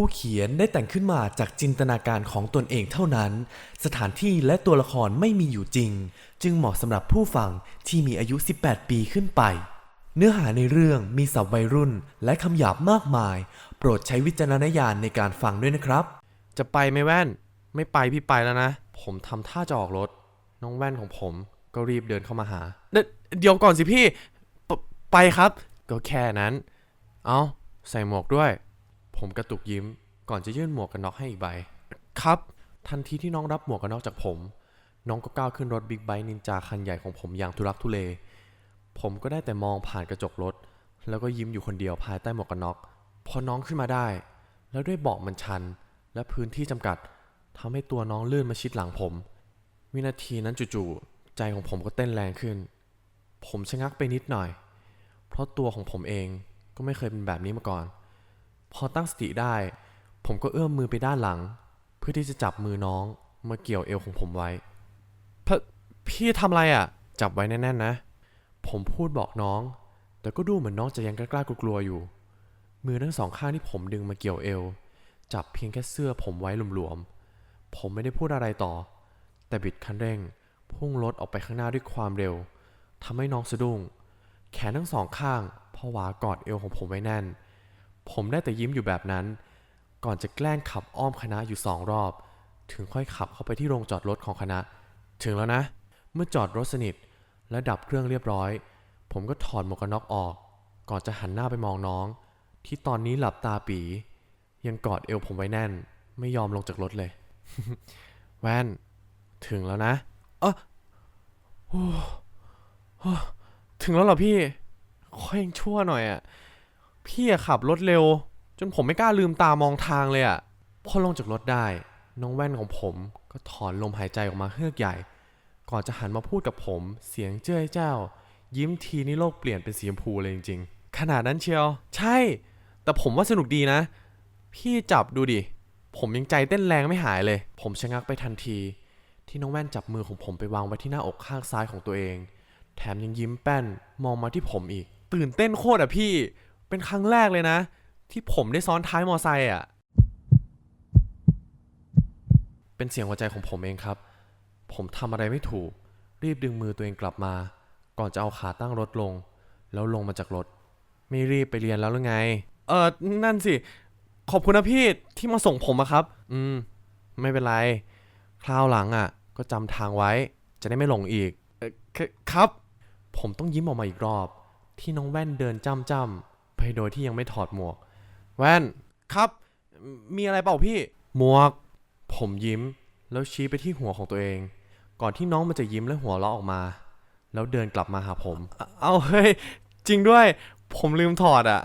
ผู้เขียนได้แต่งขึ้นมาจากจินตนาการของตนเองเท่านั้น สถานที่และตัวละครไม่มีอยู่จริง จึงเหมาะสำหรับผู้ฟังที่มีอายุ 18 ปีขึ้นไป เนื้อหาในเรื่องมีศัพท์วัยรุ่นและคำหยาบมากมาย โปรดใช้วิจารณญาณในการฟังด้วยนะครับ จะไปไหมแว่น ไม่ไปพี่ไปแล้วนะ ผมทำท่าจะออกรถ น้องแว่นของผมก็รีบเดินเข้ามาหา เดี๋ยวก่อนสิพี่ ไปครับ ก็แค่นั้น เอาใส่หมวกด้วย ผมกระตุกยิ้ม ก่อนจะยื่นหมวกกันน็อกให้อีกใบ ครับ ทันทีที่น้องรับหมวกกันน็อกจากผม น้องก็ก้าวขึ้นรถบิ๊กไบค์นินจาคันใหญ่ของผมอย่างทุรักทุเล ผมก็ได้แต่มองผ่านกระจกรถ แล้วก็ยิ้มอยู่คนเดียวภายใต้หมวกกันน็อก พอน้องขึ้นมาได้ แล้วด้วยเบาะมันชัน และพื้นที่จำกัดทำให้ตัวน้องลื่นมาชิดหลังผม วินาทีนั้นจู่ๆใจของผมก็เต้นแรงขึ้น ผมชะงักไปนิดหน่อย เพราะตัวของผมเองก็ไม่เคยเป็นแบบนี้มาก่อน พอตั้งสติได้ ผมก็เอื้อมมือไปด้านหลัง เพื่อที่จะจับมือน้องมาเกี่ยวเอวของผมไว้พพี่ทำอะไรอะ จับไว้แน่นๆนะ ผมพูดบอกน้อง แต่ก็ดูเหมือนน้องจะยังกล้ากลัวๆอยู่ มือทั้งสองข้างที่ผมดึงมาเกี่ยวเอว จับเพียงแค่เสื้อผมไว้หลวมๆ ผมไม่ได้พูดอะไรต่อ แต่บิดคันเร่ง พุ่งรถออกไปข้างหน้าด้วยความเร็วทำให้น้องสะดุ้ง แขนทั้งสองข้างผวากอดเอวของผมไว้แน่น ผมได้แต่ยิ้มอยู่แบบนั้น ก่อนจะแกล้งขับอ้อมคณะอยู่สองรอบ ถึงค่อยขับเข้าไปที่โรงจอดรถของคณะ ถึงแล้วนะ เมื่อจอดรถสนิท และดับเครื่องเรียบร้อย ผมก็ถอดหมวกกันน็อกออก ก่อนจะหันหน้าไปมองน้อง ที่ตอนนี้หลับตาปี ยังกอดเอวผมไว้แน่น ไม่ยอมลงจากรถเลย แว่น ถึงแล้วนะเออโอ้โอ้ถึงแล้วเหรอพี่ค่อยยังชั่วหน่อยอะ พี่ขับรถเร็ว จนผมไม่กล้าลืมตามองทางเลยอะพอลงจากรถได้ น้องแว่นของผมก็ถอนลมหายใจออกมาเฮือกใหญ่ ก่อนจะหันมาพูดกับผม เสียงเจ้ยเจ้า ยิ้มทีนี่โลกเปลี่ยนเป็นสีชมพูเลยจริงๆ ขนาดนั้นเชียว ใช่ แต่ผมว่าสนุกดีนะ พี่จับดูดิ ผมยังใจเต้นแรงไม่หายเลย ผมชะงักไปทันที ที่น้องแว่นจับมือของผมไปวางไว้ที่หน้าอกข้างซ้ายของตัวเอง แถมยังยิ้มแป้นมองมาที่ผมอีก ตื่นเต้นโคตรอะพี่ เป็นครั้งแรกเลยนะ ที่ผมได้ซ้อนท้ายมอไซค์อะ เป็นเสียงหัวใจของผมเองครับ ผมทำอะไรไม่ถูก รีบดึงมือตัวเองกลับมา ก่อนจะเอาขาตั้งรถลง แล้วลงมาจากรถ ไม่รีบไปเรียนแล้วหรือไง เออนั่นสิ ขอบคุณนะพี่ที่มาส่งผมอะครับ อืม ไม่เป็นไร คราวหลังอะ ก็จำทางไว้ จะได้ไม่หลงอีก เออครับ ผมต้องยิ้มออกมาอีกรอบ ที่น้องแว่นเดินจ้ำจ้ำ ไปโดยที่ยังไม่ถอดหมวก แว่นครับ มีอะไรเปล่าพี่ หมวก ผมยิ้ม แล้วชี้ไปที่หัวของตัวเอง ก่อนที่น้องมันจะยิ้มและหัวเราะออกมา แล้วเดินกลับมาหาผม เอาเฮ้ย จริงด้วย ผมลืมถอดอะ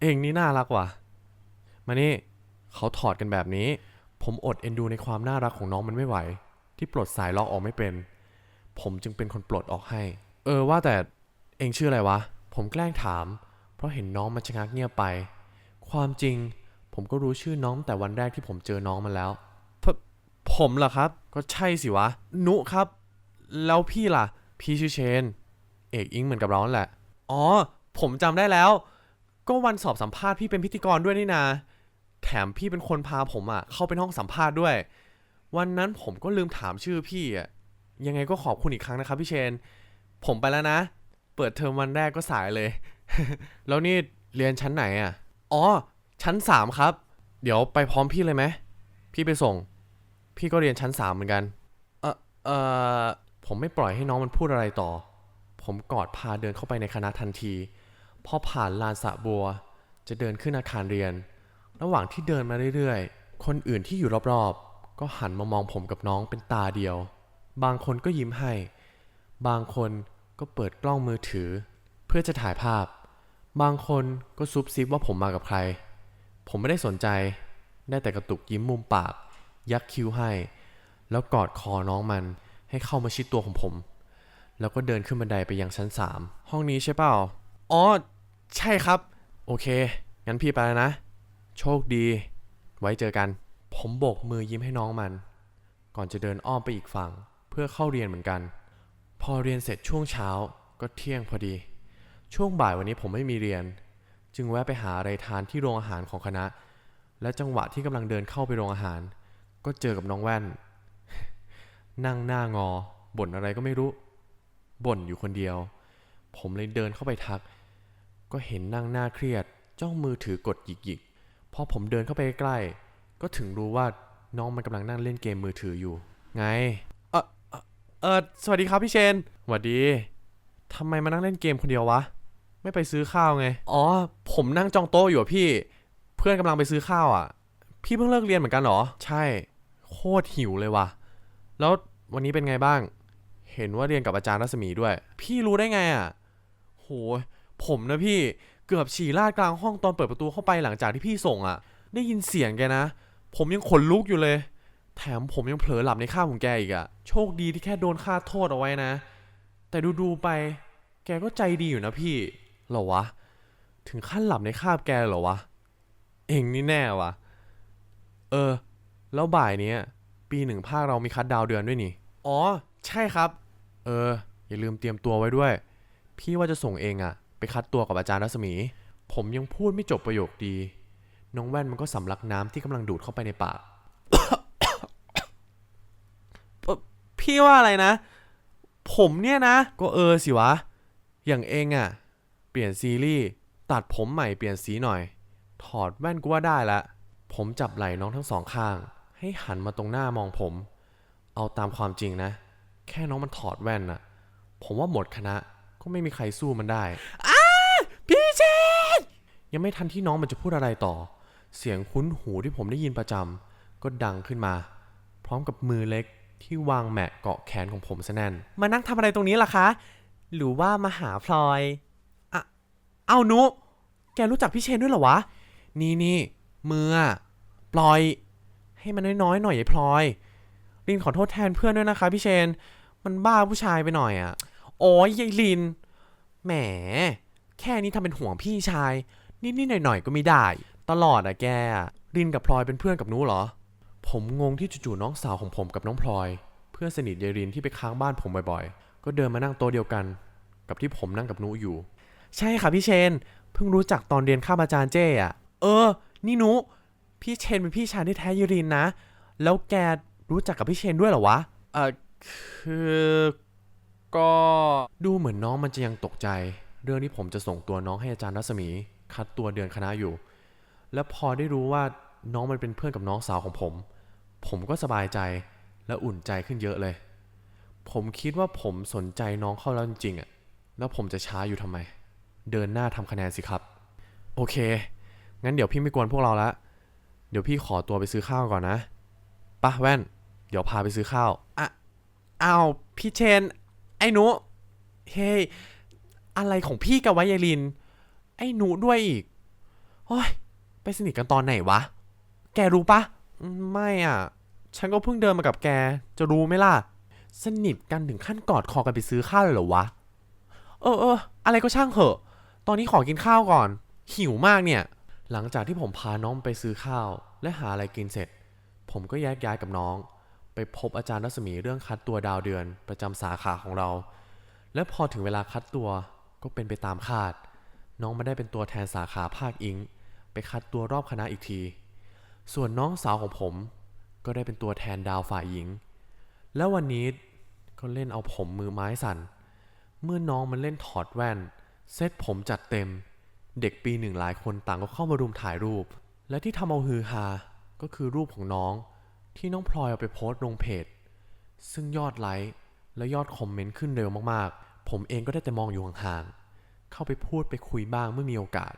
เองนี่น่ารักว่ะ มานี่ เขาถอดกันแบบนี้ ผมอดเอ็นดูในความน่ารักของน้องมันไม่ไหว ที่ปลดสายล็อกออกไม่เป็น ผมจึงเป็นคนปลดออกให้ เออว่าแต่เองชื่ออะไรวะ ผมแกล้งถาม เพราะเห็นน้องมันชะงักเงียบไป ความจริง ผมก็รู้ชื่อน้องตั้งแต่วันแรกที่ผมเจอน้องมันแล้วผผมเหรอครับ ก็ใช่สิวะ นุครับ แล้วพี่ล่ะ พี่ชื่อเชน เอกอิงเหมือนกับเรานั่นแหละ อ๋อ ผมจำได้แล้ว ก็วันสอบสัมภาษณ์พี่เป็นพิธีกรด้วยนี่นา แถมพี่เป็นคนพาผมอะ เข้าไปห้องสัมภาษณ์ด้วย วันนั้นผมก็ลืมถามชื่อพี่อะยังไงก็ขอบคุณอีกครั้งนะครับพี่เชน ผมไปแล้วนะ เปิดเทอมวันแรกก็สายเลย แล้วนี่เรียนชั้นไหนอะ อ๋อ ชั้นสามครับ เดี๋ยวไปพร้อมพี่เลยไหม พี่ไปส่ง พี่ก็เรียนชั้นสามเหมือนกัน เออเออผมไม่ปล่อยให้น้องมันพูดอะไรต่อ ผมกอดพาเดินเข้าไปในคณะทันที พอผ่านลานสะบัว จะเดินขึ้นอาคารเรียน ระหว่างที่เดินมาเรื่อยๆ คนอื่นที่อยู่รอบๆ ก็หันมามองผมกับน้องเป็นตาเดียว บางคนก็ยิ้มให้ บางคน ก็เปิดกล้องมือถือ เพื่อจะถ่ายภาพ บางคนก็ซุบซิบว่าผมมากับใคร ผมไม่ได้สนใจ ได้แต่กระตุกยิ้มมุมปาก ยักคิ้วให้ แล้วกอดคอน้องมันให้เข้ามาชิดตัวของผม แล้วก็เดินขึ้นบันไดไปยังชั้น3ห้องนี้ใช่เปล่า อ๋อ ใช่ครับ โอเค งั้นพี่ไปแล้วนะ โชคดี ไว้เจอกัน ผมโบกมือยิ้มให้น้องมัน ก่อนจะเดินอ้อมไปอีกฝั่ง เพื่อเข้าเรียนเหมือนกัน พอเรียนเสร็จช่วงเช้าก็เที่ยงพอดี ช่วงบ่ายวันนี้ผมไม่มีเรียน จึงแวะไปหาอะไรทานที่โรงอาหารของคณะ และจังหวะที่กำลังเดินเข้าไปโรงอาหาร ก็เจอกับน้องแว่น นั่งหน้างอบ่นอะไรก็ไม่รู้ บ่นอยู่คนเดียว ผมเลยเดินเข้าไปทัก ก็เห็นนั่งหน้าเครียด จ้องมือถือกดหยิกๆพอผมเดินเข้าไปใกล้ ก็ถึงรู้ว่าน้องมันกำลังนั่งเล่นเกมมือถืออยู่ ไง เออสวัสดีครับพี่เชนสวัสดีทำไมมานั่งเล่นเกมคนเดียววะ ไม่ไปซื้อข้าวไง อ๋อ ผมนั่งจองโต๊ะอยู่อะพี่ เพื่อนกำลังไปซื้อข้าวอะพี่เพิ่งเลิกเรียนเหมือนกันเหรอ ใช่ โคตรหิวเลยว่ะ แล้ววันนี้เป็นไงบ้าง เห็นว่าเรียนกับอาจารย์รัศมีด้วย พี่รู้ได้ไงอะโห ผมนะพี่ เกือบฉี่ลาดกลางห้องตอนเปิดประตูเข้าไปหลังจากที่พี่ส่งอะได้ยินเสียงแกนะ ผมยังขนลุกอยู่เลย แถมผมยังเผลอหลับในข้าวของแกอีกอะโชคดีที่แค่โดนค่าโทษเอาไว้นะ แต่ดูๆไป แกก็ใจดีอยู่นะพี่เหรอวะ ถึงขั้นหลับในคาบแกเหรอวะ เองนี่แน่วะเออ แล้วบ่ายเนี้ย ปีหนึ่งภาคเรามีคัดดาวเดือนด้วยนี่ อ๋อ ใช่ครับ เออ อย่าลืมเตรียมตัวไว้ด้วย พี่ว่าจะส่งเองอะไปคัดตัวกับอาจารย์รัศมี ผมยังพูดไม่จบประโยคดี น้องแว่นมันก็สำลักน้ำที่กำลังดูดเข้าไปในปาก พี่ว่าอะไรนะ ผมเนี่ยนะ ก็เออสิวะ อย่างเองอะเปลี่ยนซีรีส์ตัดผมใหม่เปลี่ยนสีหน่อย ถอดแว่นกูว่าได้ละ ผมจับไหล่น้องทั้งสองข้าง ให้หันมาตรงหน้ามองผม เอาตามความจริงนะ แค่น้องมันถอดแว่นน่ะ ผมว่าหมดคณะก็ไม่มีใครสู้มันได้อ้าพี่เชนยังไม่ทันที่น้องมันจะพูดอะไรต่อ เสียงคุ้นหูที่ผมได้ยินประจำก็ดังขึ้นมา พร้อมกับมือเล็ก ที่วางแหมะเกาะแขนของผมซะแน่น มานั่งทำอะไรตรงนี้ล่ะคะ หรือว่ามาหาพลอยอะเอานุ แกรู้จักพี่เชนด้วยเหรอวะ นี่นี่มืออะปล่อย ให้มันน้อยๆหน่อยไอ้พลอย ลินขอโทษแทนเพื่อนด้วยนะคะพี่เชน มันบ้าผู้ชายไปหน่อยอะโอ้ยยายลิน แหม แค่นี้ทำเป็นห่วงพี่ชาย นิดๆหน่อยๆก็ไม่ได้ ตลอดอะแกอะลินกับพลอยเป็นเพื่อนกับหนูเหรอ ผมงงที่จู่ๆน้องสาวของผมกับน้องพลอย เพื่อนสนิทยายรินที่ไปค้างบ้านผมบ่อยๆ ก็เดินมานั่งโต๊ะเดียวกัน กับที่ผมนั่งกับหนูอยู่ ใช่ค่ะพี่เชน เพิ่งรู้จักตอนเรียนข้ามอาจารย์เจ้อะเออ นี่หนุพี่เชนเป็นพี่ชายที่แท้ยูรินนะ แล้วแกรู้จักกับพี่เชนด้วยเหรอวะเออคือก็ดูเหมือนน้องมันจะยังตกใจ เรื่องที่ผมจะส่งตัวน้องให้อาจารย์รัศมี คัดตัวเดือนคณะอยู่ แล้วพอได้รู้ว่า น้องมันเป็นเพื่อนกับน้องสาวของผม ผมก็สบายใจและอุ่นใจขึ้นเยอะเลย ผมคิดว่าผมสนใจน้องเข้าแล้วจริงๆอะ แล้วผมจะช้าอยู่ทำไม เดินหน้าทำคะแนนสิครับ โอเค งั้นเดี๋ยวพี่ไม่กวนพวกเราละ เดี๋ยวพี่ขอตัวไปซื้อข้าวก่อนนะปะแว่น เดี๋ยวพาไปซื้อข้าว อะอ้าวพี่เชน ไอ้หนู เฮ้ยอะไรของพี่กับวายลิน ไอ้หนูด้วยอีกโอ้ยไปสนิทกันตอนไหนวะ แกรู้ปะ ไม่อะ ฉันก็เพิ่งเดินมากับแก จะรู้ไหมล่ะ สนิทกันถึงขั้นกอดคอกันไปซื้อข้าวเลยเหรอวะ เออเออ อะไรก็ช่างเหอะ ตอนนี้ขอกินข้าวก่อน หิวมากเนี่ย หลังจากที่ผมพาน้องไปซื้อข้าว และหาอะไรกินเสร็จ ผมก็แยกย้ายกับน้อง ไปพบอาจารย์รัศมีเรื่องคัดตัวดาวเดือนประจำสาขาของเรา และพอถึงเวลาคัดตัวก็เป็นไปตามคาด น้องมาได้เป็นตัวแทนสาขาภาคอิง ไปคัดตัวรอบคณะอีกที ส่วนน้องสาวของผมก็ได้เป็นตัวแทนดาวฝ่ายหญิง แล้ววันนี้ก็เล่นเอาผมมือไม้สั่น เมื่อน้องมันเล่นถอดแว่น เซตผมจัดเต็ม เด็กปีหนึ่งหลายคนต่างก็เข้ามารุมถ่ายรูป และที่ทำเอาฮือฮาก็คือรูปของน้องที่น้องพลอยเอาไปโพสต์ลงเพจ ซึ่งยอดไลค์และยอดคอมเมนต์ขึ้นเร็วมากๆ ผมเองก็ได้แต่มองอยู่ห่างๆ เข้าไปพูดไปคุยบ้างเมื่อมีโอกาส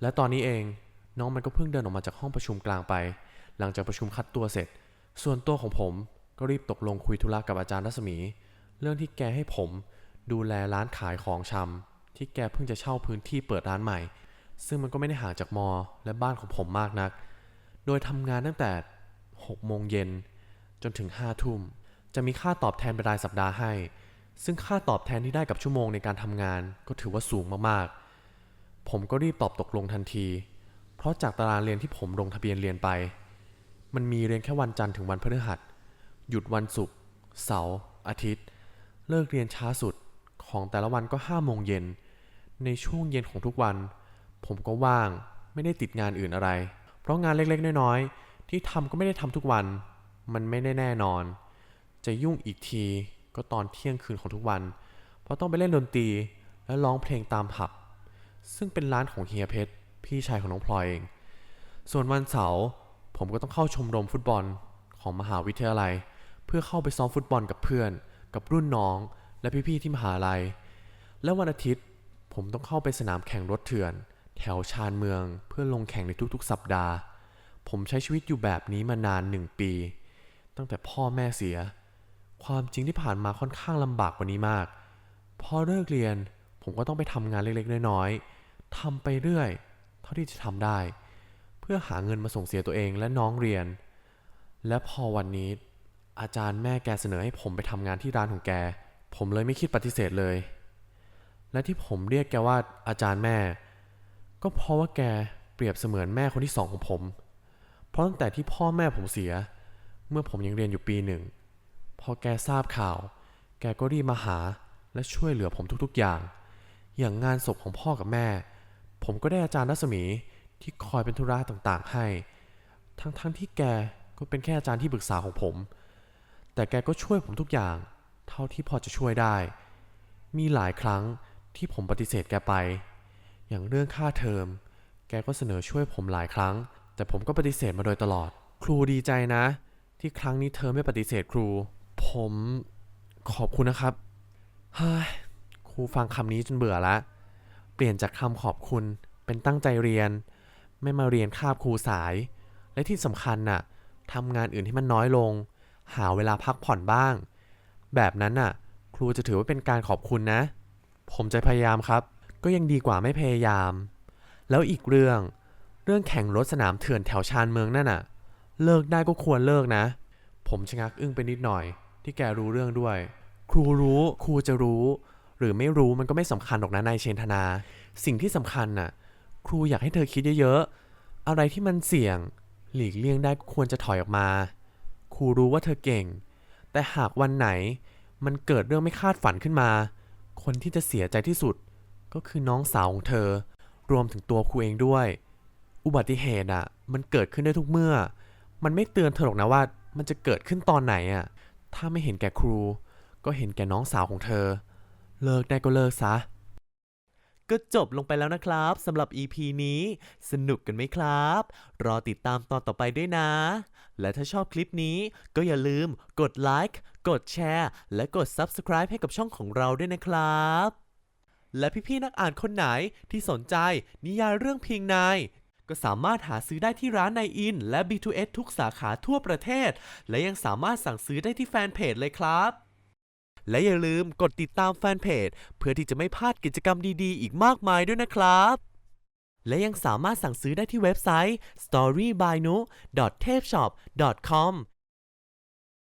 และตอนนี้เอง น้องมันก็เพิ่งเดินออกมาจากห้องประชุมกลางไป หลังจากประชุมคัดตัวเสร็จ ส่วนตัวของผมก็รีบตกลงคุยธุระกับอาจารย์รัศมี เรื่องที่แกให้ผมดูแลร้านขายของชำที่แกเพิ่งจะเช่าพื้นที่เปิดร้านใหม่ ซึ่งมันก็ไม่ได้ห่างจากมอและบ้านของผมมากนัก โดยทำงานตั้งแต่6โมงเย็นจนถึง5ทุ่ม จะมีค่าตอบแทนเป็นรายสัปดาห์ให้ ซึ่งค่าตอบแทนที่ได้กับชั่วโมงในการทำงาน ก็ถือว่าสูงมากๆ ผมก็รีบตอบตกลงทันที เพราะจากตารางเรียนที่ผมลงทะเบียนเรียนไป มันมีเรียนแค่วันจันทร์ถึงวันพฤหัส หยุดวันศุกร์ เสาร์ อาทิตย์ เลิกเรียนช้าสุดของแต่ละวันก็ห้าโมงเย็น ในช่วงเย็นของทุกวัน ผมก็ว่าง ไม่ได้ติดงานอื่นอะไร เพราะงานเล็กๆ น้อยๆ ที่ทำก็ไม่ได้ทำทุกวัน มันไม่ได้แน่นอน จะยุ่งอีกทีก็ตอนเที่ยงคืนของทุกวัน เพราะต้องไปเล่นดนตรีและร้องเพลงตามผับ ซึ่งเป็นร้านของเฮียเพชร พี่ชายของน้องพลอยเอง ส่วนวันเสาร์ผมก็ต้องเข้าชมรมฟุตบอลของมหาวิทยาลัย เพื่อเข้าไปซ้อมฟุตบอลกับเพื่อน กับรุ่นน้อง และพี่ๆที่มหาลัย และวันอาทิตย์ผมต้องเข้าไปสนามแข่งรถเถื่อน แถวชานเมืองเพื่อลงแข่งในทุกๆ สัปดาห์ ผมใช้ชีวิตอยู่แบบนี้มานานหนึ่งปี ตั้งแต่พ่อแม่เสีย ความจริงที่ผ่านมาค่อนข้างลำบากกว่านี้มาก พอเลิกเรียนผมก็ต้องไปทำงานเล็กๆน้อยๆทำไปเรื่อย ท่าที่จะทำได้ เพื่อหาเงินมาส่งเสียตัวเองและน้องเรียน และพอวันนี้ อาจารย์แม่แกเสนอให้ผมไปทำงานที่ร้านของแก ผมเลยไม่คิดปฏิเสธเลย และที่ผมเรียกแกว่าอาจารย์แม่ ก็เพราะว่าแกเปรียบเสมือนแม่คนที่สองของผม เพราะตั้งแต่ที่พ่อแม่ผมเสีย เมื่อผมยังเรียนอยู่ปีหนึ่ง พอแกทราบข่าว แกก็รีบมาหาและช่วยเหลือผมทุกๆอย่าง อย่างงานศพของพ่อกับแม่ ผมก็ได้อาจารย์รัศมีที่คอยเป็นธุระต่างๆให้ ทั้งๆที่แกก็เป็นแค่อาจารย์ที่ปรึกษาของผม แต่แกก็ช่วยผมทุกอย่าง เท่าที่พอจะช่วยได้ มีหลายครั้งที่ผมปฏิเสธแกไป อย่างเรื่องค่าเทอม แกก็เสนอช่วยผมหลายครั้ง แต่ผมก็ปฏิเสธมาโดยตลอด ครูดีใจนะ ที่ครั้งนี้เธอไม่ปฏิเสธครู ผมขอบคุณนะครับเฮ้ยครูฟังคำนี้จนเบื่อละ เปลี่ยนจากคำขอบคุณเป็นตั้งใจเรียน ไม่มาเรียนคาบครูสาย และที่สำคัญน่ะทำงานอื่นที่มันน้อยลง หาเวลาพักผ่อนบ้าง แบบนั้นน่ะ ครูจะถือว่าเป็นการขอบคุณนะ ผมจะพยายามครับ ก็ยังดีกว่าไม่พยายาม แล้วอีกเรื่อง เรื่องแข่งรถสนามเถื่อนแถวชานเมืองนั่นน่ะ เลิกได้ก็ควรเลิกนะ ผมชะงักอึ้งไปนิดหน่อย ที่แกรู้เรื่องด้วย ครูรู้ ครูจะรู้ หรือไม่รู้มันก็ไม่สำคัญหรอกนะนายเชนธนา สิ่งที่สำคัญน่ะ ครูอยากให้เธอคิดเยอะๆ อะไรที่มันเสี่ยง หลีกเลี่ยงได้ควรจะถอยออกมา ครูรู้ว่าเธอเก่ง แต่หากวันไหนมันเกิดเรื่องไม่คาดฝันขึ้นมา คนที่จะเสียใจที่สุด ก็คือน้องสาวของเธอ รวมถึงตัวครูเองด้วย อุบัติเหตุอะ มันเกิดขึ้นได้ทุกเมื่อ มันไม่เตือนเธอหรอกนะว่า มันจะเกิดขึ้นตอนไหนอะ ถ้าไม่เห็นแก่ครู ก็เห็นแก่น้องสาวของเธอ เลิกได้ก็เลิกซะ ก็จบลงไปแล้วนะครับสำหรับ EP นี้ สนุกกันไหมครับ รอติดตามตอนต่อไปด้วยนะ และถ้าชอบคลิปนี้ก็อย่าลืมกดไลค์กดแชร์ และกด Subscribe ให้กับช่องของเราด้วยนะครับ และพี่ๆนักอ่านคนไหนที่สนใจนิยายเรื่องเพียงนายก็สามารถหาซื้อได้ที่ร้านในอิน และ B2S ทุกสาขาทั่วประเทศ และยังสามารถสั่งซื้อได้ที่แฟนเพจเลยครับ และอย่าลืมกดติดตามแฟนเพจ เพื่อที่จะไม่พลาดกิจกรรมดีๆ อีกมากมายด้วยนะครับ และยังสามารถสั่งซื้อได้ที่เว็บไซต์ storybinu.tepshop.com